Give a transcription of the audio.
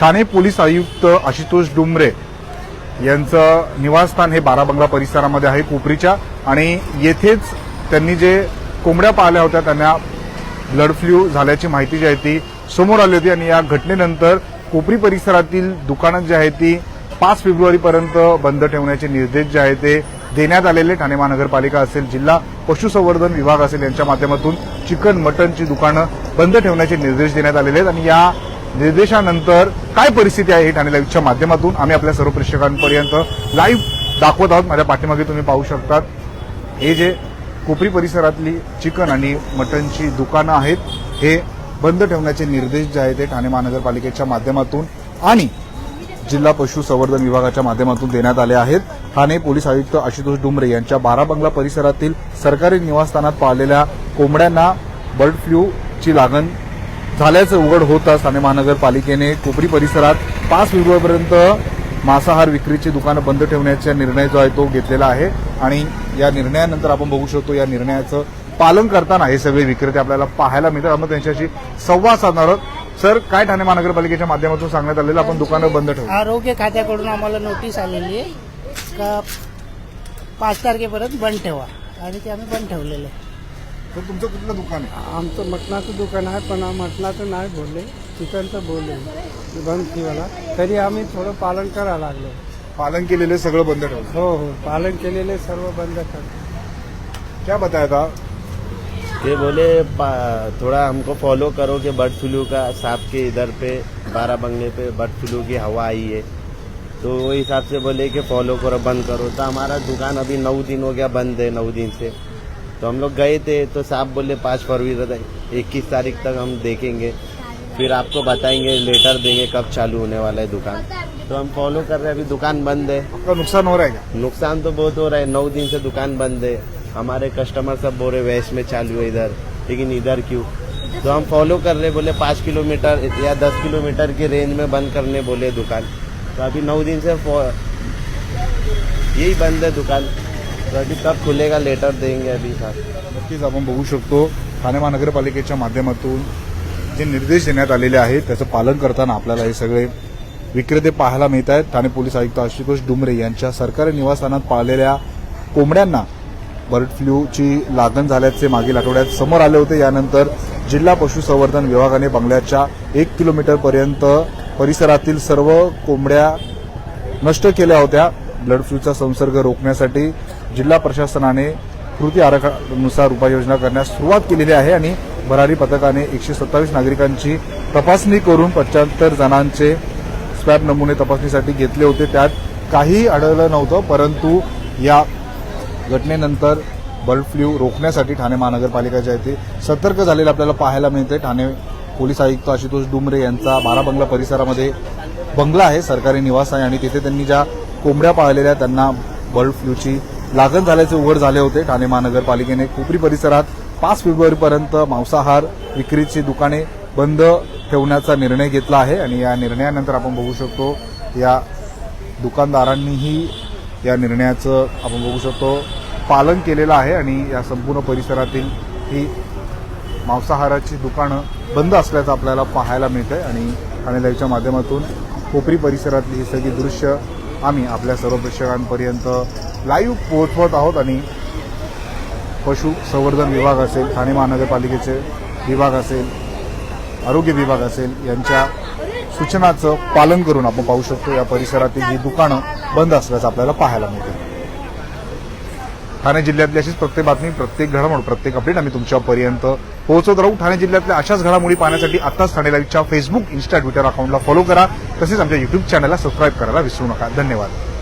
Thane police आयुक्त आशुतोष डुमरे यांचं निवासस्थान हे बाराबंगला परिसरामध्ये आहे कोपरीच्या. आणि येथेच त्यांनी जे कोंबड्या पाळल्या होत्या त्यांना ब्लड फ्लू झाल्याची माहिती जी आहे ती समोर आली होती. आणि या घटनेनंतर कोपरी परिसरातील दुकानं जी आहेत ती पाच फेब्रुवारीपर्यंत बंद ठेवण्याचे निर्देश जे आहेत ते देण्यात आलेले. ठाणे महानगरपालिका असेल जिल्हा पशुसंवर्धन विभाग असेल यांच्या माध्यमातून चिकन मटनची दुकानं बंद ठेवण्याचे निर्देश देण्यात आलेले आहेत. आणि या निर्देशानंतर काय परिस्थिती आहे हे ठाणे लाईव्हच्या माध्यमातून आम्ही आपल्या सर्व प्रेक्षकांपर्यंत लाईव्ह दाखवत आहोत. माझ्या पाठीमागे तुम्ही पाहू शकतात. हे जे कोपरी परिसरातली चिकन आणि मटनची दुकानं आहेत हे बंद ठेवण्याचे निर्देश जे आहेत ते ठाणे महानगरपालिकेच्या माध्यमातून आणि जिल्हा पशुसंवर्धन विभागाच्या माध्यमातून देण्यात आले आहेत. ठाणे पोलीस आयुक्त आशुतोष डुमरे यांच्या बारा बंगला परिसरातील सरकारी निवासस्थानात पाळलेल्या कोंबड्यांना बर्ड फ्लूची लागण झाल्याचं उघड होताच ठाणे महानगरपालिकेने कोपरी परिसरात पाच फेब्रुवारीपर्यंत मांसाहार विक्रीची दुकानं बंद ठेवण्याचा निर्णय जो आहे तो घेतलेला आहे. आणि या निर्णयानंतर आपण बघू शकतो या निर्णयाचं पालन करताना हे सगळे विक्रेते आपल्याला पाहायला मिळतात. आपण त्यांच्याशी संवाद साधणार आहोत. सर काय ठाणे महानगरपालिकेच्या माध्यमातून सांगण्यात आलेलं? आपण दुकानं बंद ठेवू. आरोग्य खात्याकडून आम्हाला नोटीस आलेली आहे का पाच तारखेपर्यंत बंद ठेवा. आणि ते आम्ही बंद ठेवलेलं आहे. तर तुमचं कुठलं दुकान आहे? आमचं मटणाचं दुकान आहे पण मटणाचं नाही बोलले. चिकनचं बोलले की बंद ठेवायला तरी आम्ही थोडं पालन करायला लागलो. पालन केलेलं सगळं बंद ठेवलं. हो हो. पालन केलेले सर्व बंद कर क्या बताया था? ये बोले पा- थोड़ा हमको फॉलो करो कि बर्ड फ्लू का सांप के इधर पे बारह बंगले पे बर्ड फ्लू की हवा आई है। तो वो हिसाब से बोले कि फॉलो करो बंद करो। तो हमारा दुकान अभी नौ दिन हो गया बंद है नौ दिन से। तो हम लोग गए थे तो साहब बोले पाँच फरवरी तक इक्कीस तारीख तक हम देखेंगे। फिर आपको बताएँगे लेटर देंगे कब चालू होने वाला है दुकान। तो हम फॉलो कर रहे हैं अभी दुकान बंद है। आपका नुकसान हो रहा है क्या? नुकसान तो बहुत हो रहा है नौ दिन से दुकान बंद है। हमारे कस्टमर सब बोल रहे वेस्ट में चालू है इधर लेकिन इधर क्यों? तो हम फॉलो कर रहे बोले पाँच किलोमीटर या दस किलोमीटर की रेंज में बंद करने बोले दुकान। तो अभी नौ दिन से यही बंद है दुकान। तो अभी कब खुलेगा लेटर देंगे अभी सर नक्कीच आपण बघू शकतो ठाणे महानगरपालिकेच्या माध्यमातून जे निर्देश देण्यात आलेले आहेत त्याचं पालन करताना आपल्याला हे सगळे विक्रेते पाहायला मिळत आहेत. ठाणे पोलीस आयुक्त आशुतोष डुमरे यांच्या सरकारी निवासस्थानात पाळलेल्या कोंबड्यांना बर्ड फ्लूची लागण झाल्याचे मागील आठवड्यात समोर आले होते. यानंतर जिल्हा पशुसंवर्धन विभागाने बंगल्याच्या एक किलोमीटरपर्यंत परिसरातील सर्व कोंबड्या नष्ट केल्या होत्या. ब्लड फ्लूचा संसर्ग रोखण्यासाठी जिल्हा प्रशासनाने कृती आराखड्यानुसार उपाययोजना करण्यास सुरुवात केलेली आहे आणि भरारी पथकाने एकशे सत्तावीस नागरिकांची तपासणी करून पंच्याहत्तर जणांचे स्वॅब नमुने तपासणीसाठी घेतले होते. त्यात काही आढळलं नव्हतं परंतु या घटनेनंतर बर्ड फ्लू रोखण्यासाठी ठाणे महानगरपालिका जी आहे सतर्क झालेलं आपल्याला पाहायला मिळते ठाणे पोलीस आयुक्त आशुतोष डुमरे यांचा बारा बंगला परिसरामध्ये बंगला आहे सरकारी निवास आहे आणि तिथे त्यांनी ज्या कोंबड्या पाळलेल्या त्यांना बर्ड फ्लूची लागण झाल्याचे उघड झाले होते. ठाणे महानगरपालिकेने कोपरी परिसरात पाच फेब्रुवारीपर्यंत मांसाहार विक्रीची दुकाने बंद ठेवण्याचा निर्णय घेतला आहे आणि या निर्णयानंतर आपण बघू शकतो या दुकानदारांनीही या निर्णयाचं आपण बघू शकतो पालन केलेलं आहे आणि या संपूर्ण परिसरातील ही मांसाहाराची दुकानं बंद असल्याचं आपल्याला पाहायला मिळतंय आणि ठाणे लाईव्हच्या माध्यमातून कोपरी परिसरातली ही सगळी दृश्य आम्ही आपल्या सर्व प्रेक्षकांपर्यंत लाईव्ह पोहोचवत आहोत आणि पशु संवर्धन विभाग असेल ठाणे महानगरपालिकेचे विभाग असेल आरोग्य विभाग असेल यांच्या सूचनाचं पालन करून आपण पाहू शकतो. या परिसरातील ही दुकानं बंद असल्याचं आपल्याला पाहायला मिळते. ठाणे जिल्ह्यातली अशीच प्रत्येक बातमी प्रत्येक घडामोड प्रत्येक अपडेट आम्ही तुमच्यापर्यंत पोहोचवत राहू. ठाणे जिल्ह्यातल्या अशाच घडामोडी पाहण्यासाठी आताच ठाणे लाईव्हच्या फेसबुक इन्स्टा ट्विटर अकाउंटला फॉलो करा. तसेच आमच्या युट्यूब चॅनलला सबस्क्राईब करायला विसरू नका. धन्यवाद.